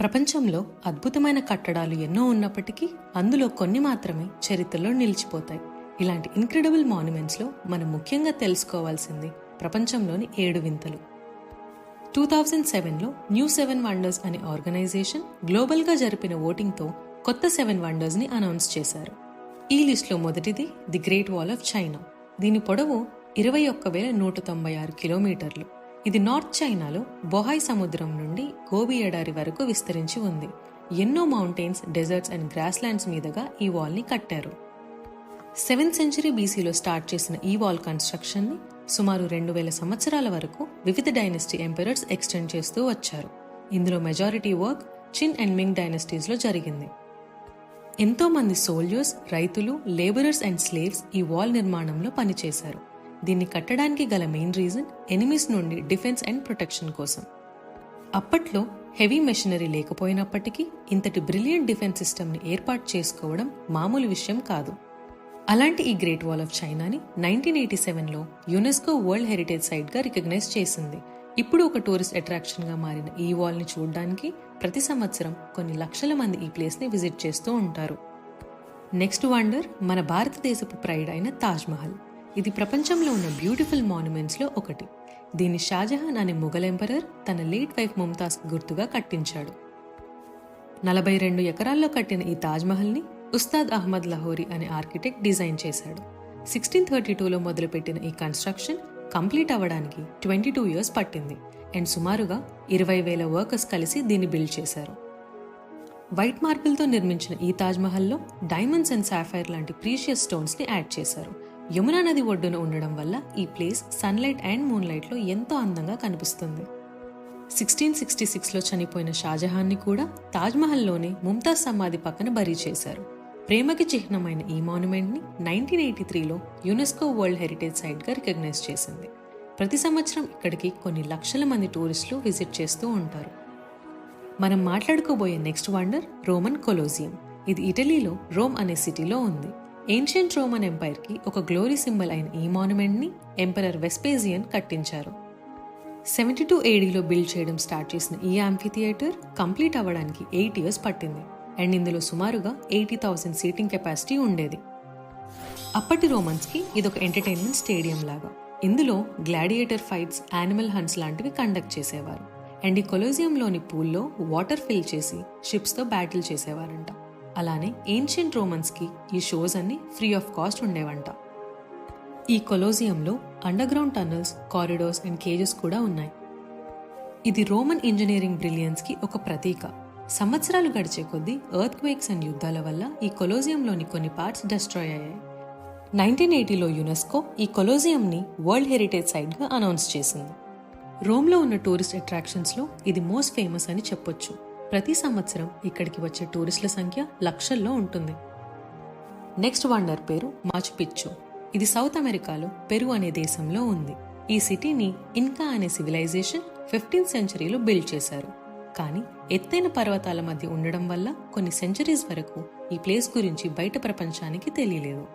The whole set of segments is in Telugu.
ప్రపంచంలో అద్భుతమైన కట్టడాలు ఎన్నో ఉన్నప్పటికీ అందులో కొన్ని మాత్రమే చరిత్రలో నిలిచిపోతాయి. ఇలాంటి ఇన్క్రెడిబుల్ మాన్యుమెంట్స్లో మనం ముఖ్యంగా తెలుసుకోవాల్సింది ప్రపంచంలోని ఏడు వింతలు. టూ థౌజండ్ సెవెన్లో న్యూ సెవెన్ వండర్స్ అనే ఆర్గనైజేషన్ గ్లోబల్గా జరిపిన ఓటింగ్తో కొత్త సెవెన్ వండర్స్ని అనౌన్స్ చేశారు. ఈ లిస్ట్లో మొదటిది the Great Wall of China. దీని పొడవు ఇరవై ఒక్క వేల నూట తొంభై ఆరు కిలోమీటర్లు. ఇది నార్త్ చైనాలో బొహాయ్ సముద్రం నుండి గోబీ ఎడారి వరకు విస్తరించి ఉంది. ఎన్నో మౌంటైన్స్ డెజర్ట్స్ అండ్ గ్రాస్లాండ్స్ మీదుగా ఈ వాల్ని కట్టారు. సెవెంత్ సెంచరీ బీసీలో స్టార్ట్ చేసిన ఈ వాల్ కన్స్ట్రక్షన్ని సుమారు రెండు వేల సంవత్సరాల వరకు వివిధ డైనస్టీ ఎంపెరర్స్ ఎక్స్టెండ్ చేస్తూ వచ్చారు. ఇందులో majority work Qin and Ming డైనస్టీస్లో జరిగింది. ఎంతో మంది సోల్జర్స్ రైతులు లేబరర్స్ అండ్ స్లేవ్స్ ఈ వాల్ నిర్మాణంలో పనిచేశారు. దీన్ని కట్టడానికి గల మెయిన్ రీజన్ ఎనిమీస్ నుండి డిఫెన్స్ అండ్ ప్రొటెక్షన్ కోసం. అప్పట్లో హెవీ మెషినరీ లేకపోయినప్పటికీ ఇంతటి బ్రిలియంట్ డిఫెన్స్ సిస్టమ్ని ఏర్పాటు చేసుకోవడం మామూలు విషయం కాదు. అలాంటి ఈ గ్రేట్ వాల్ ఆఫ్ చైనాని నైన్టీన్ ఎయిటీ సెవెన్లో యునెస్కో వరల్డ్ హెరిటేజ్ సైట్గా రికగ్నైజ్ చేసింది. ఇప్పుడు ఒక టూరిస్ట్ అట్రాక్షన్గా మారిన ఈ వాల్ని చూడడానికి ప్రతి సంవత్సరం కొన్ని లక్షల మంది ఈ ప్లేస్ని విజిట్ చేస్తూ ఉంటారు. నెక్స్ట్ వండర్ మన భారతదేశపు ప్రైడ్ అయిన తాజ్ మహల్ ఇది ప్రపంచంలో ఉన్న బ్యూటిఫుల్ మాన్యుమెంట్స్లో ఒకటి. దీన్ని షాజహాన్ అనే ముఘల్ ఎంపరర్ తన లేట్ వైఫ్ ముంతాజ్ గుర్తుగా కట్టించాడు. నలభై రెండు ఎకరాల్లో కట్టిన ఈ తాజ్మహల్ని ఉస్తాద్ అహ్మద్ లహోరీ అనే ఆర్కిటెక్ట్ డిజైన్ చేశాడు. సిక్స్టీన్ థర్టీ టూలో మొదలుపెట్టిన ఈ కన్స్ట్రక్షన్ కంప్లీట్ అవ్వడానికి ట్వంటీ టూ ఇయర్స్ పట్టింది. అండ్ సుమారుగా ఇరవై వేల వర్కర్స్ కలిసి దీన్ని బిల్డ్ చేశారు. వైట్ మార్బుల్తో నిర్మించిన ఈ తాజ్మహల్లో డైమండ్స్ అండ్ సాఫైర్ లాంటి ప్రీషియస్ స్టోన్స్ని యాడ్ చేశారు. యమునా నది ఒడ్డున ఉండడం వల్ల ఈ ప్లేస్ సన్లైట్ అండ్ మూన్లైట్లో ఎంతో అందంగా కనిపిస్తుంది. సిక్స్టీన్ సిక్స్టీ సిక్స్లో చనిపోయిన షాజహాన్ని కూడా తాజ్మహల్లోనే ముంతాజ్ సమాధి పక్కన బరీ చేశారు. ప్రేమకి చిహ్నమైన ఈ మాన్యుమెంట్ని నైన్టీన్ ఎయిటీ త్రీలో యునెస్కో వరల్డ్ హెరిటేజ్ సైట్గా రికగ్నైజ్ చేసింది. ప్రతి సంవత్సరం ఇక్కడికి కొన్ని లక్షల మంది టూరిస్టులు విజిట్ చేస్తూ ఉంటారు. మనం మాట్లాడుకోబోయే నెక్స్ట్ వండర్ రోమన్ కొలోజియం. ఇది ఇటలీలో రోమ్ అనే సిటీలో ఉంది. ఏన్షియంట్ రోమన్ ఎంపైర్కి ఒక గ్లోరీ సింబల్ అయిన ఈ మాన్యుమెంట్ని ఎంపరర్ వెస్పేజియన్ కట్టించారు. సెవెంటీ టూ ఏడీలో బిల్డ్ చేయడం స్టార్ట్ చేసిన ఈ యాంఫీ థియేటర్ కంప్లీట్ అవ్వడానికి ఎయిట్ ఇయర్స్ పట్టింది. అండ్ ఇందులో సుమారుగా ఎయిటీ థౌసండ్ సీటింగ్ కెపాసిటీ ఉండేది. అప్పటి రోమన్స్కి ఇదొక ఎంటర్టైన్మెంట్ స్టేడియం లాగా. ఇందులో గ్లాడియేటర్ ఫైట్స్ యానిమల్ హంట్స్ లాంటివి కండక్ట్ చేసేవారు. అండ్ ఈ కొలోజియంలోని పూల్లో వాటర్ ఫిల్ చేసి షిప్స్తో బ్యాటిల్ చేసేవారంట. అలానే ఏన్షియంట్ రోమన్స్కి ఈ షోస్ అన్ని ఫ్రీ ఆఫ్ కాస్ట్ ఉండేవంట. ఈ కొలోజియంలో underground tunnels corridors and cages కూడా ఉన్నాయి. ఇది రోమన్ ఇంజనీరింగ్ బ్రిలియన్స్కి ఒక ప్రతీక. సంవత్సరాలు గడిచే కొద్దీ ఎర్త్ క్వేక్స్ అండ్ యుద్ధాల వల్ల ఈ కొలోజియంలోని కొన్ని పార్ట్స్ డిస్ట్రాయ్ అయ్యాయి. నైన్టీన్ ఎయిటీలో యునెస్కో ఈ కొలోజియంని వరల్డ్ హెరిటేజ్ సైట్గా అనౌన్స్ చేసింది. రోమ్లో ఉన్న టూరిస్ట్ అట్రాక్షన్స్లో ఇది మోస్ట్ ఫేమస్ అని చెప్పొచ్చు. ప్రతి సంవత్సరం ఇక్కడికి వచ్చే టూరిస్టుల సంఖ్య లక్షల్లో ఉంటుంది. నెక్స్ట్ వండర్ పేరు మాచు పిచ్చు. ఇది సౌత్ అమెరికాలో పెరు అనే దేశంలో ఉంది. ఈ సిటీని ఇన్కా అనే సివిలైజేషన్ ఫిఫ్టీన్త్ సెంచరీలో బిల్డ్ చేశారు. కానీ ఎత్తైన పర్వతాల మధ్య ఉండడం వల్ల కొన్ని సెంచరీస్ వరకు ఈ ప్లేస్ గురించి బయట ప్రపంచానికి తెలియలేదు.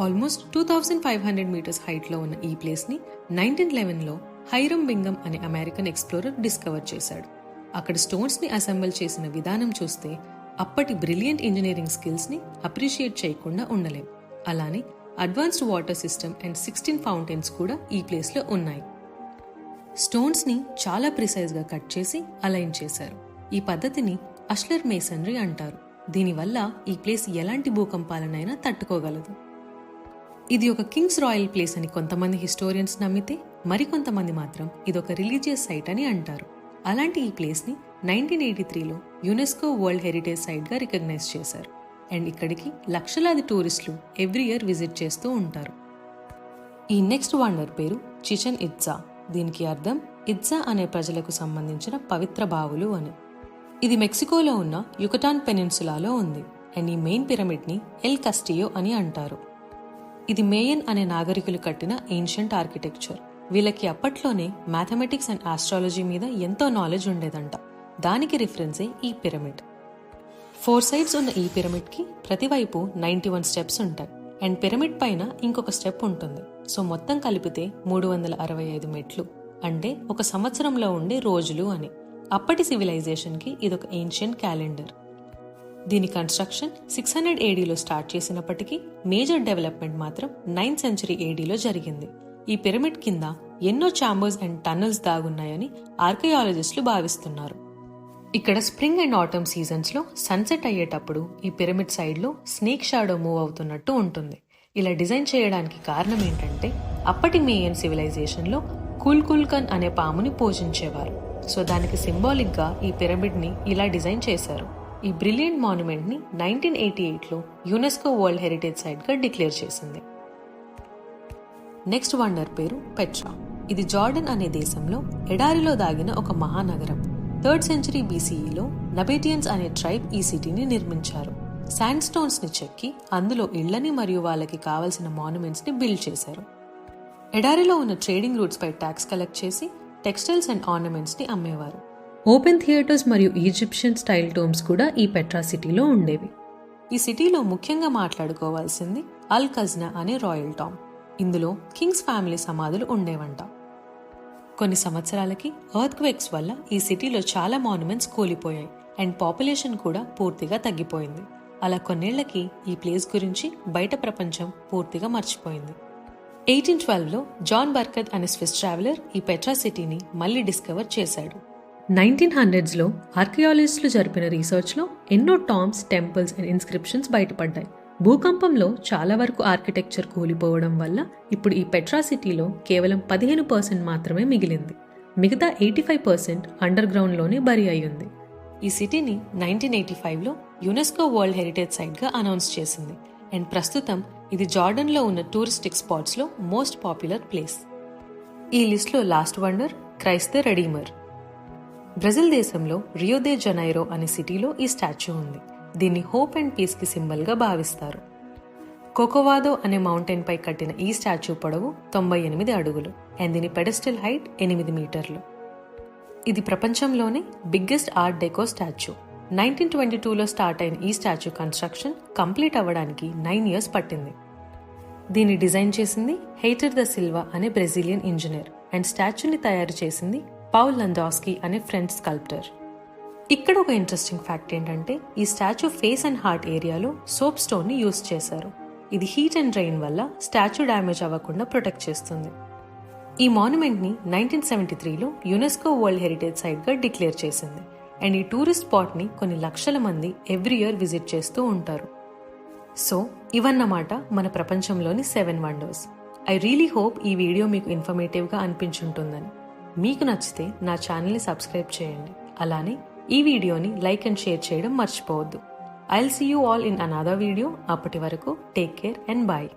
Almost two thousand five hundred metres హైట్లో ఉన్న ఈ ప్లేస్ని నైన్టీన్ లెవెన్లో హైరమ్ బింగమ్ అనే అమెరికన్ ఎక్స్ప్లోరర్ డిస్కవర్ చేశాడు. అక్కడ స్టోన్స్ని అసెంబుల్ చేసిన విధానం చూస్తే అప్పటి బ్రిలియంట్ ఇంజనీరింగ్ స్కిల్స్ని అప్రిషియేట్ చేయకుండా ఉండలేం. అలానే advanced water system and sixteen fountains కూడా ఈ ప్లేస్లో ఉన్నాయి. స్టోన్స్ని చాలా ప్రిసైజ్గా కట్ చేసి అలైన్ చేశారు. ఈ పద్ధతిని అష్లర్ మేసనరీ అంటారు. దీనివల్ల ఈ ప్లేస్ ఎలాంటి భూకంపాలనైనా తట్టుకోగలదు. ఇది ఒక కింగ్స్ రాయల్ ప్లేస్ అని కొంతమంది హిస్టోరియన్స్ నమ్మితే మరికొంతమంది మాత్రం ఇదొక రిలీజియస్ సైట్ అని అంటారు. అలాంటి ఈ ప్లేస్ని నైన్టీన్ ఎయిటీ త్రీలో యునెస్కో వరల్డ్ హెరిటేజ్ సైట్గా రికగ్నైజ్ చేశారు. అండ్ ఇక్కడికి లక్షలాది టూరిస్టులు ఎవ్రీ ఇయర్ విజిట్ చేస్తూ ఉంటారు. ఈ నెక్స్ట్ వండర్ పేరు చిచెన్ ఇట్జా. దీనికి అర్థం ఇట్జా అనే ప్రజలకు సంబంధించిన పవిత్ర బావులు అని. ఇది మెక్సికోలో ఉన్న యుకటాన్ పెనిన్సులాలో ఉంది. అండ్ ఈ మెయిన్ పిరమిడ్ని ఎల్ కస్టియో అని అంటారు. ఇది మేయన్ అనే నాగరికులు కట్టిన ఏన్షియంట్ ఆర్కిటెక్చర్. వీళ్ళకి అప్పట్లోనే మ్యాథమెటిక్స్ అండ్ ఆస్ట్రాలజీ మీద ఎంతో నాలెడ్జ్ ఉండేదంట. దానికి రిఫరెన్సే ఈ పిరమిడ్ ఫోర్ సైడ్స్ ఉన్న ఈ పిరమిడ్కి ప్రతివైపు నైంటీ వన్ స్టెప్స్ ఉంటాయి. అండ్ పిరమిడ్ పైన ఇంకొక స్టెప్ ఉంటుంది. సో మొత్తం కలిపితే మూడు వందల అరవై ఐదు మెట్లు. అంటే ఒక సంవత్సరంలో ఉండే రోజులు అని. అప్పటి సివిలైజేషన్కి ఇదొక ఏన్షియన్ క్యాలెండర్ దీని కన్స్ట్రక్షన్ సిక్స్ హండ్రెడ్ ఏడీలో స్టార్ట్ చేసినప్పటికీ మేజర్ డెవలప్మెంట్ మాత్రం నైన్త్ సెంచరీ ఏడీలో జరిగింది. ఈ పిరమిడ్ కింద ఎన్నో చాంబర్స్ అండ్ టన్నల్స్ దాగున్నాయని ఆర్కియాలజిస్టులు భావిస్తున్నారు. ఇక్కడ స్ప్రింగ్ అండ్ ఆటమ్ సీజన్స్లో సన్సెట్ అయ్యేటప్పుడు ఈ పిరమిడ్ సైడ్లో స్నేక్ షాడో మూవ్ అవుతున్నట్టు ఉంటుంది. ఇలా డిజైన్ చేయడానికి కారణం ఏంటంటే అప్పటి మేయన్ సివిలైజేషన్లో కుల్కుల్కన్ అనే పాముని పూజించేవారు. సో దానికి సింబాలిక్గా ఈ పిరమిడ్ని ఇలా డిజైన్ చేశారు. ఈ బ్రిలియంట్ మాన్యుమెంట్ని నైన్టీన్ ఎయిటీ ఎయిట్లో యునెస్కో వరల్డ్ హెరిటేజ్ సైట్గా డిక్లేర్ చేసింది. నెక్స్ట్ వండర్ పేరు పెట్రా. ఇది జార్డన్ అనే దేశంలో ఎడారిలో దాగిన ఒక మహానగరం. థర్డ్ సెంచరీ బీసీఈలో నబేటియన్స్ అనే ట్రైబ్ ఈ సిటీని నిర్మించారు. శాండ్ స్టోన్స్ని చెక్కి అందులో ఇళ్ళని మరియు వాళ్ళకి కావలసిన మాన్యుమెంట్స్ని బిల్డ్ చేశారు. ఎడారిలో ఉన్న ట్రేడింగ్ రూట్స్ పై ట్యాక్స్ కలెక్ట్ చేసి టెక్స్టైల్స్ అండ్ ఆర్నమెంట్స్ని అమ్మేవారు. ఓపెన్ థియేటర్స్ మరియు ఈజిప్షియన్ స్టైల్ టోమ్స్ కూడా ఈ పెట్రా సిటీలో ఉండేవి. ఈ సిటీలో ముఖ్యంగా మాట్లాడుకోవాల్సింది అల్ కజ్నా అనే రాయల్ టామ్. ఇందులో కింగ్స్ ఫ్యామిలీ సమాధులు ఉండేవంట. కొన్ని సంవత్సరాలకి ఎర్త్క్వేక్స్ వల్ల ఈ సిటీలో చాలా మాన్యుమెంట్స్ కూలిపోయాయి అండ్ పాపులేషన్ కూడా పూర్తిగా తగ్గిపోయింది. అలా కొన్నేళ్ళకి ఈ ప్లేస్ గురించి బయట ప్రపంచం పూర్తిగా మర్చిపోయింది. ఎయిటీన్ ట్వెల్వ్లో జాన్ బర్కత్ అనే స్విస్ ట్రావెలర్ ఈ పెట్రా సిటీని మళ్ళీ డిస్కవర్ చేశాడు. నైన్టీన్ హండ్రెడ్స్లో ఆర్కియాలజిస్టులు జరిపిన రీసెర్చ్లో ఎన్నో టామ్స్ టెంపుల్స్ అండ్ ఇన్స్క్రిప్షన్స్ బయటపడ్డాయి. భూకంపంలో చాలా వరకు ఆర్కిటెక్చర్ కూలిపోవడం వల్ల ఇప్పుడు ఈ పెట్రా సిటీలో కేవలం పదిహేను పర్సెంట్ మాత్రమే మిగిలింది. మిగతా ఎయిటీ ఫైవ్ పర్సెంట్ అండర్ గ్రౌండ్లోనే బరి అయ్యింది. ఈ సిటీని నైన్టీన్ ఎయిటీ ఫైవ్లో యునెస్కో వరల్డ్ హెరిటేజ్ సైట్గా అనౌన్స్ చేసింది. అండ్ ప్రస్తుతం ఇది జార్డన్లో ఉన్న టూరిస్టిక్ స్పాట్స్లో మోస్ట్ పాపులర్ ప్లేస్. ఈ లిస్ట్లో last wonder Christ Redeemer. Brazil దేశంలో రియోదే జనైరో అనే సిటీలో ఈ స్టాచ్యూ ఉంది. దీన్ని హోప్ అండ్ పీస్కి సింబల్గా భావిస్తారు. కోకోవాదో అనే మౌంటైన్పై కట్టిన ఈ స్టాచ్యూ పొడవు తొంభై ఎనిమిది అడుగులు అండ్ దీని పెడస్టల్ హైట్ ఎనిమిది మీటర్లు. ఇది ప్రపంచంలోనే biggest art deco statue. Nineteen twenty టూలో స్టార్ట్ అయిన ఈ స్టాచ్యూ కన్స్ట్రక్షన్ కంప్లీట్ అవ్వడానికి నైన్ ఇయర్స్ పట్టింది. దీన్ని డిజైన్ చేసింది హెయిటర్ ద సిల్వా అనే బ్రెజిలియన్ ఇంజనీర్ అండ్ స్టాచ్యూని తయారు చేసింది పౌల్ లందాస్కీ అనే ఫ్రెంచ్ స్కల్ప్టర్. ఇక్కడ ఒక ఇంట్రెస్టింగ్ ఫ్యాక్ట్ ఏంటంటే ఈ స్టాచ్యూ ఫేస్ అండ్ హార్ట్ ఏరియాలో సోప్ స్టోన్ని యూస్ చేశారు. ఇది హీట్ అండ్ రైన్ వల్ల స్టాచ్యూ డ్యామేజ్ అవ్వకుండా ప్రొటెక్ట్ చేస్తుంది. ఈ మాన్యుమెంట్ని నైన్టీన్ సెవెంటీ త్రీలో యునెస్కో వరల్డ్ హెరిటేజ్ సైట్గా డిక్లేర్ చేసింది. అండ్ ఈ టూరిస్ట్ స్పాట్ని కొన్ని లక్షల మంది ఎవ్రీ ఇయర్ విజిట్ చేస్తూ ఉంటారు. సో ఇవన్నమాట మన ప్రపంచంలోని seven wonders I really hope ఈ వీడియో మీకు ఇన్ఫర్మేటివ్గా అనిపించుంటుందని. మీకు నచ్చితే నా ఛానల్ని సబ్స్క్రైబ్ చేయండి. అలానే ఈ వీడియోని లైక్ అండ్ షేర్ చేయడం మర్చిపోవద్దు. I'll see you all in another video అప్పటి వరకు టేక్ కేర్ అండ్ బాయ్